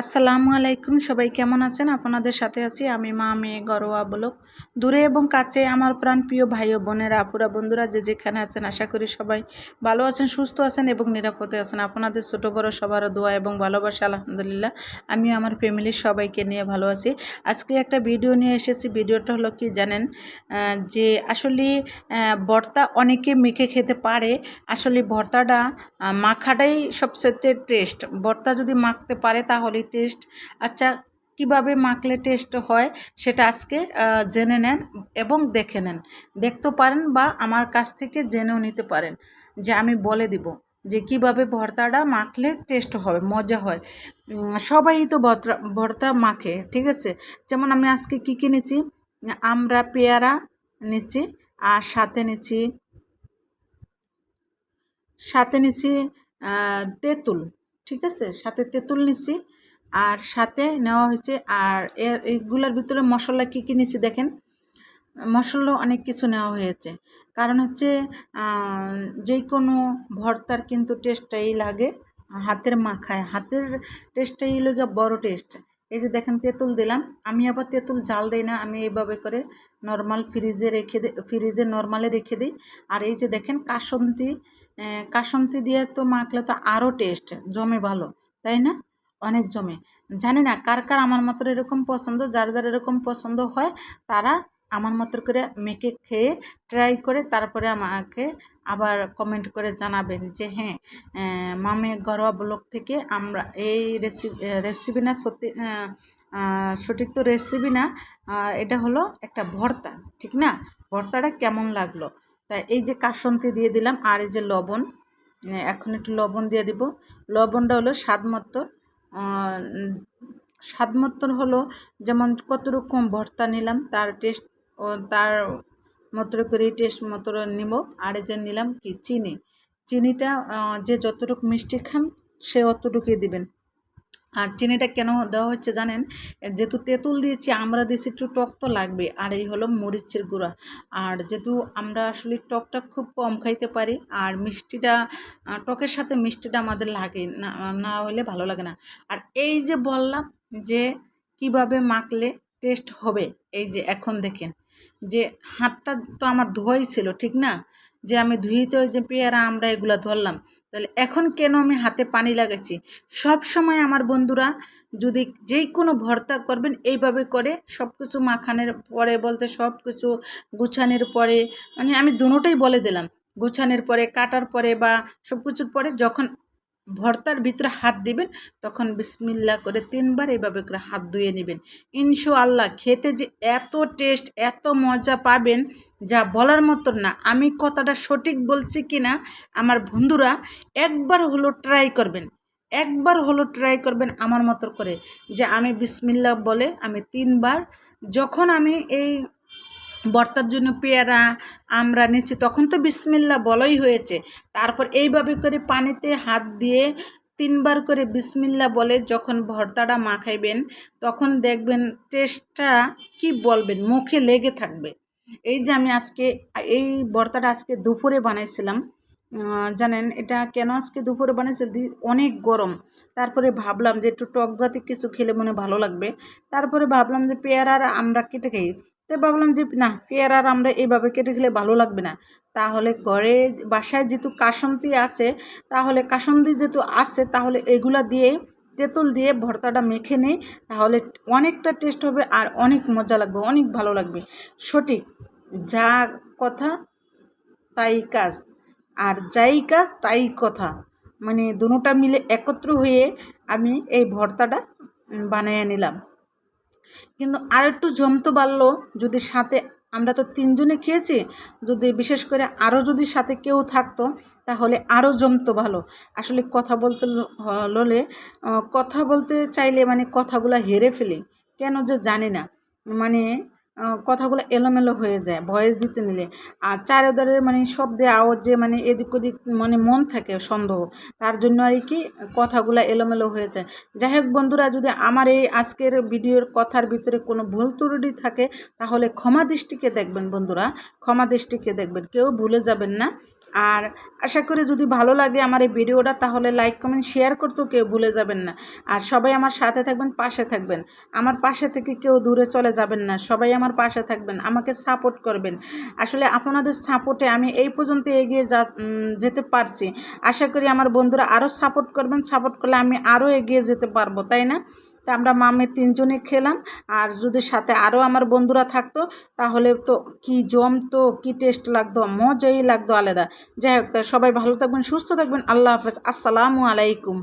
আসসালামু আলাইকুম, সবাই কেমন আছেন? আপনাদের সাথে আছি আমি মা, মেয়ে গরোয়া বলক দূরে এবং কাছে আমার প্রাণ প্রিয় ভাই ও বোনেরা, আপুরা, বন্ধুরা, যে যেখানে আছেন, আশা করি সবাই ভালো আছেন, সুস্থ আছেন এবং নিরাপদে আছেন। আপনাদের ছোট বড় সবার দোয়া এবং ভালোবাসা, আলহামদুলিল্লাহ আমি আমার ফ্যামিলির সবাইকে নিয়ে ভালো আছি। আজকে একটা ভিডিও নিয়ে এসেছি। ভিডিওটা হলো কি জানেন যে আসলে ভর্তা অনেকে মেখে খেতে পারে। আসলে ভর্তাটা মাখাটাই সবচেয়ে টেস্ট। ভর্তা যদি মাখতে পারে তাহলেই টেস্ট আচ্ছা কীভাবে মাখলে টেস্ট হয় সেটা আজকে জেনে নেন এবং দেখে নেন। দেখতে পারেন বা আমার কাছ থেকে জেনেও নিতে পারেন যে আমি বলে দিব যে কীভাবে ভর্তাটা মাখলে টেস্ট হবে, মজা হয়। সবাই তো ভর্তা ভর্তা মাখে, ঠিক আছে? যেমন আমি আজকে কী নিচ্ছি আমরা পেয়ারা নিচ্ছি আর সাথে নিচ্ছি সাথে নিচ্ছি তেঁতুল, ঠিক আছে? সাথে তেঁতুল নিচ্ছি আর সাথে নেওয়া হয়েছে, আর এর এইগুলোর ভিতরে মশলা কী কী নিচ্ছি দেখেন? মশলা অনেক কিছু নেওয়া হয়েছে। কারণ হচ্ছে যে কোনো ভর্তার কিন্তু টেস্টটাই লাগে হাতের মাখায়। হাতের টেস্টটাই লাগে বড় টেস্ট। এই যে দেখেন, তেঁতুল দিলাম। আমি আবার তেঁতুল জাল দিই না, আমি এইভাবে করে নর্মাল ফ্রিজে রেখে দিই ফ্রিজে নর্মালে রেখে দিই। আর এই যে দেখেন, কাসন্তি কাসন্তি দিয়ে তো মাখলে তো আরও টেস্ট, জমে ভালো, তাই না? অনেক জমে। জানি না কার কার আমার মতো এরকম পছন্দ, যার যার এরকম পছন্দ হয়, তারা আমার মতো করে মেখে খেয়ে ট্রাই করে তারপরে আমাকে আবার কমেন্ট করে জানাবেন যে হ্যাঁ মামে ঘরোয়া ব্লগ থেকে আমরা এই রেসিপি রেসিপি না সত্যি সঠিক তো রেসিপি না এটা হলো একটা ভর্তা, ঠিক না? ভর্তাটা কেমন লাগল? তাই এই যে কাসন্তি দিয়ে দিলাম আর এই যে লবণ এখন একটু লবণ দিয়ে দিব। লবণটা হলো স্বাদ মতো স্বাদ মতন হলো, যেমন কত রকম ভর্তা নিলাম, তার টেস্ট ও, তার মতো করে টেস্ট মতো নিব। আর যে নিলাম কি, চিনি। চিনিটা যে যতটুকু মিষ্টি খান, সে অতটুকুই দিবেন। আর চিনিটা কেন দেওয়া হচ্ছে জানেন? যেহেতু তেঁতুল দিয়েছি, আমরা দিয়েছি একটু টক তো লাগবে। আর এই হলো মরিচের গুঁড়া। আর যেহেতু আমরা আসলে টকটা খুব কম খাইতে পারি, আর মিষ্টিটা টকের সাথে মিষ্টিটা আমাদের লাগে না না হলে ভালো লাগে না। আর এই যে বললাম যে কীভাবে মাখলে টেস্ট হবে, এই যে এখন দেখেন যে হাতটা তো আমার ধোয়াই ছিল, ঠিক না? যে আমি ধুইতে যে পেয়ারা, আমরা এগুলো ধরলাম। তাহলে এখন কেন আমি হাতে পানি লাগাচ্ছি? সব সময় আমার বন্ধুরা যদি যেই কোনো ভর্তা করবেন, এইভাবে করে সব কিছু মাখানের পরে বলতে সব কিছু গুছানের পরে মানে আমি দুটোই বলে দিলাম। গুছানের পরে, কাটার পরে বা সব কিছুর পরে যখন ভর্তার ভিতরে হাত দিবেন, তখন বিসমিল্লা করে তিনবার এভাবে করে হাত ধুয়ে নেবেন। ইনশাআল্লাহ খেতে যে এত টেস্ট, এত মজা পাবেন, যা বলার মতো না। আমি কথাটা সঠিক বলছি কি না, আমার বন্ধুরা একবার হলো ট্রাই করবেন, একবার হলো ট্রাই করবেন আমার মতো করে। যে আমি বিসমিল্লা বলে আমি তিনবার, যখন আমি এই ভর্তার জন্য পেয়ারা, আমরা নিচ্ছি। তখন তো বিসমিল্লা বলাই হয়েছে। তারপর এইভাবে করে পানিতে হাত দিয়ে তিনবার করে বিসমিল্লা বলে যখন ভর্তাটা মাখাইবেন, তখন দেখবেন টেস্টটা কি বলবেন, মুখে লেগে থাকবে। এই যে আমি আজকে, এই ভর্তাটা আজকে দুপুরে বানাইছিলাম। জানেন, এটা কেন আজকে দুপুরে বানিয়েছি অনেক গরম। তারপরে ভাবলাম যে একটু টক জাতীয় কিছু খেলে মনে ভালো লাগবে। তারপরে ভাবলাম যে পেয়ারার আমরা কেটে খাই। তো ভাবলাম যে, না পেয়ারার আমরা এইভাবে কেটে খেলে ভালো লাগবে না। তাহলে ঘরে বাসায় যেহেতু কাসন্তি আছে, তাহলে কাসন্তি যেহেতু আছে, তাহলে এগুলা দিয়ে, তেঁতুল দিয়ে ভর্তাটা মেখে নেই, তাহলে অনেকটা টেস্ট হবে আর অনেক মজা লাগবে, অনেক ভালো লাগবে। সঠিক, যা কথা তাই কাজ, আর যাই কাজ তাই কথা। মানে দুটোটা মিলে একত্র হয়ে আমি এই ভর্তাটা বানিয়ে নিলাম। কিন্তু আর একটু জমতো বাড়লো যদি সাথে আমরা তো তিনজনে খেয়েছি, যদি বিশেষ করে আরও যদি সাথে কেউ থাকতো, তাহলে আরও জমতো ভালো। আসলে কথা বলতে ললে কথা বলতে চাইলে মানে কথাগুলো হেরে ফেলি। কেন যে জানি না। মানে কথাগুলো এলোমেলো হয়ে যায়, ভয়েস দিতে নিলে। আর চারিদারের মানে শব্দে যে মানে এদিক ওদিক মানে মন থাকে সন্দেহ, তার জন্য আর কি কথাগুলো এলোমেলো হয়ে যায়। যাই হোক বন্ধুরা, যদি আমার এই আজকের ভিডিওর কথার ভিতরে কোনো ভুল ত্রুটি থাকে, তাহলে ক্ষমা দৃষ্টিকে দেখবেন বন্ধুরা, ক্ষমা দৃষ্টিকে দেখবেন, কেউ ভুলে যাবেন না। আর আশা করি যদি ভালো লাগে আমার এই ভিডিওটা, তাহলে লাইক, কমেন্ট, শেয়ার করতেও কেউ ভুলে যাবেন না। আর সবাই আমার সাথে থাকবেন, পাশে থাকবেন। আমার পাশে থেকে কেউ দূরে চলে যাবেন না। সবাই আমার পাশে থাকবেন, আমাকে সাপোর্ট করবেন। আসলে আপনাদের সাপোর্টে আমি এই পর্যন্ত এগিয়ে যা যেতে পারছি। আশা করি আমার বন্ধুরা আরও সাপোর্ট করবেন, সাপোর্ট করলে আমি আরও এগিয়ে যেতে পারব, তাই না? তা আমরা মামে তিনজনে খেলাম। আর যদি সাথে আরও আমার বন্ধুরা থাকতো, তাহলে তো কি জমতো কি টেস্ট লাগতো, মজাই লাগতো আলাদা। যাই হোক, তা সবাই ভালো থাকবেন, সুস্থ থাকবেন, আল্লাহ হাফেজ। আসসালামু আলাইকুম।